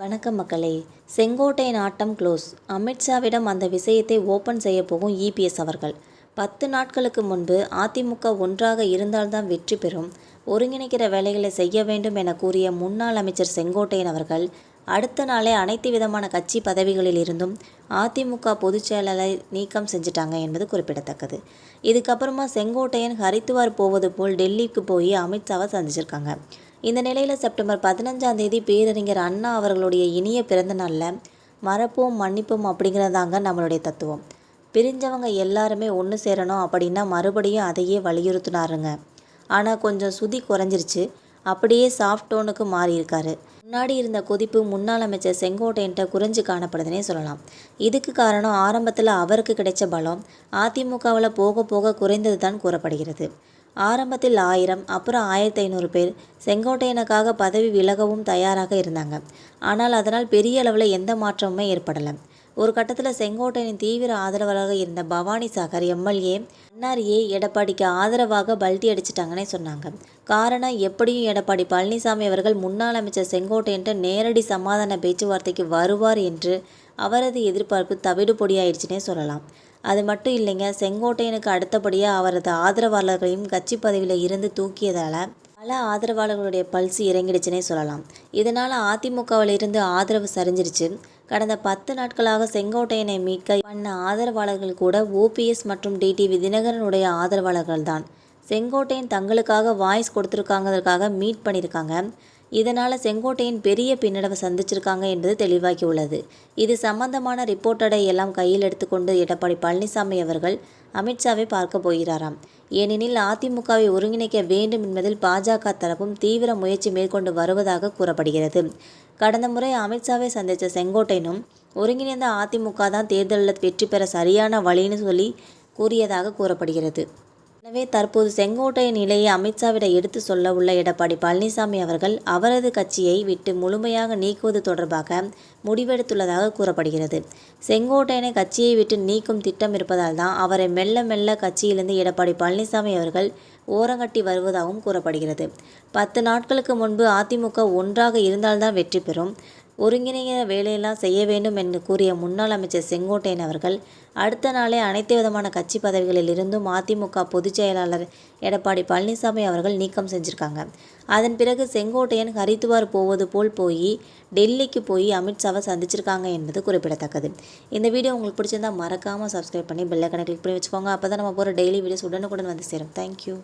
வணக்கம் மக்களே. செங்கோட்டையன் ஆட்டம் க்ளோஸ். அமித்ஷாவிடம் அந்த விஷயத்தை ஓப்பன் செய்ய போகும் இபிஎஸ் அவர்கள். பத்து நாட்களுக்கு முன்பு அதிமுக ஒன்றாக இருந்தால்தான் வெற்றி பெறும். ஒருங்கிணைக்கிற வேலைகளை செய்ய வேண்டும் என கூறிய முன்னாள் அமைச்சர் செங்கோட்டையன் அவர்கள் அடுத்த நாளே அனைத்து விதமான கட்சி பதவிகளில் இருந்தும் அதிமுக பொதுச் செயலாளரை நீக்கம் செஞ்சிட்டாங்க என்பது குறிப்பிடத்தக்கது. இதுக்கப்புறமா செங்கோட்டையன் ஹரித்துவார் போவது போல் டெல்லிக்கு போய் அமித்ஷாவை சந்திச்சிருக்காங்க. இந்த நிலையில் செப்டம்பர் பதினஞ்சாம் தேதி பேரறிஞர் அண்ணா அவர்களுடைய இனிய பிறந்த நாளில் மறப்போம் மன்னிப்போம் அப்படிங்கிறதாங்க நம்மளுடைய தத்துவம். பிரிஞ்சவங்க எல்லாருமே ஒன்று சேரணும் அப்படின்னா மறுபடியும் அதையே வலியுறுத்தினாருங்க. ஆனால் கொஞ்சம் சுதி குறைஞ்சிருச்சு. அப்படியே சாஃப்ட் டோனுக்கு முன்னாடி இருந்த கொதிப்பு முன்னாள் அமைச்சர் செங்கோட்டையன்ட்ட குறைஞ்சு காணப்படுதுன்னே சொல்லலாம். இதுக்கு காரணம் ஆரம்பத்தில் அவருக்கு கிடைச்ச பலம் அதிமுகவில் போக போக குறைந்தது தான் கூறப்படுகிறது. ஆரம்பத்தில் ஆயிரம் அப்புறம் ஆயிரத்தி ஐநூறு பேர் செங்கோட்டையனுக்காக பதவி விலகவும் தயாராக இருந்தாங்க. ஆனால் அதனால் பெரிய அளவில் எந்த மாற்றமுமே ஏற்படலை. ஒரு கட்டத்தில் செங்கோட்டையனின் தீவிர ஆதரவாளராக இருந்த பவானி சாகர் எம்எல்ஏ என்ஆர்ஏ எடப்பாடிக்கு ஆதரவாக பல்டி அடிச்சிட்டாங்கன்னே சொன்னாங்க. காரணம் எப்படியும் எடப்பாடி பழனிசாமி அவர்கள் முன்னாள் அமைச்சர் செங்கோட்டையன்ட்ட நேரடி சமாதான பேச்சுவார்த்தைக்கு வருவார் என்று அவரது எதிர்பார்ப்பு தவிடு பொடியாயிடுச்சுன்னே சொல்லலாம். அது மட்டும் இல்லைங்க செங்கோட்டையனுக்கு அடுத்தபடியாக அவரது ஆதரவாளர்களையும் கட்சி பதவியில் இருந்து தூக்கியதால் பல ஆதரவாளர்களுடைய பல்ஸ் இறங்கிடுச்சுனே சொல்லலாம். இதனால் அதிமுகவில் இருந்து ஆதரவு சரிஞ்சிருச்சு. கடந்த பத்து நாட்களாக செங்கோட்டையனை மீட்க பண்ண ஆதரவாளர்கள் கூட ஓபிஎஸ் மற்றும் டிடிவி தினகரனுடைய ஆதரவாளர்கள் தான் செங்கோட்டையன் தங்களுக்காக வாய்ஸ் கொடுத்துருக்காங்கிறதுக்காக மீட் பண்ணியிருக்காங்க. இதனால் செங்கோட்டையின் பெரிய பின்னடைவை சந்திச்சிருக்காங்க என்பது தெளிவாகி உள்ளது இது சம்பந்தமான ரிப்போர்ட்டடை எல்லாம் கையில் எடுத்துக்கொண்டு எடப்பாடி பழனிசாமி அவர்கள் அமித்ஷாவை பார்க்க போகிறாராம். ஏனெனில் அதிமுகவை ஒருங்கிணைக்க வேண்டும் என்பதில் பாஜக தரப்பும் தீவிர முயற்சி மேற்கொண்டு வருவதாக கூறப்படுகிறது. கடந்த முறை அமித்ஷாவை சந்தித்த செங்கோட்டையனும் ஒருங்கிணைந்த அதிமுக தான் தேர்தலில் வெற்றி பெற சரியான வழின்னு சொல்லி கூறியதாக கூறப்படுகிறது. எனவே தற்போது செங்கோட்டையின் நிலையை அமித்ஷாவிடம் எடுத்து சொல்ல உள்ள எடப்பாடி பழனிசாமி அவர்கள் அவரது கட்சியை விட்டு முழுமையாக நீக்குவது தொடர்பாக முடிவெடுத்துள்ளதாக கூறப்படுகிறது. செங்கோட்டையனை கட்சியை விட்டு நீக்கும் திட்டம் இருப்பதால் தான் அவரை மெல்ல மெல்ல கட்சியிலிருந்து எடப்பாடி பழனிசாமி அவர்கள் ஓரங்கட்டி வருவதாகவும் கூறப்படுகிறது. பத்து நாட்களுக்கு முன்பு அதிமுக ஒன்றாக இருந்தால்தான் வெற்றி பெறும். ஒருங்கிணைந்த வேலையெல்லாம் செய்ய வேண்டும் என்று கூறிய முன்னாள் அமைச்சர் செங்கோட்டையன் அவர்கள் அடுத்த நாளே அனைத்து விதமான கட்சி பதவிகளில் இருந்தும் அதிமுக பொதுச் செயலாளர் எடப்பாடி பழனிசாமி அவர்கள் நீக்கம் செஞ்சுருக்காங்க. அதன் பிறகு செங்கோட்டையன் ஹரித்துவார் போவது போல் போய் டெல்லிக்கு போய் அமித்ஷாவை சந்திச்சிருக்காங்க என்பது குறிப்பிடத்தக்கது. இந்த வீடியோ உங்களுக்கு பிடிச்சிருந்தால் மறக்காமல் சப்ஸ்கிரைப் பண்ணி பெல்லைக்கனை கிளிக் பண்ணி வச்சுக்கோங்க. அப்போ தான் நம்ம போகிற டெய்லி வீடியோஸ் உடனுக்குடன் வந்து சேரும். தேங்க்யூ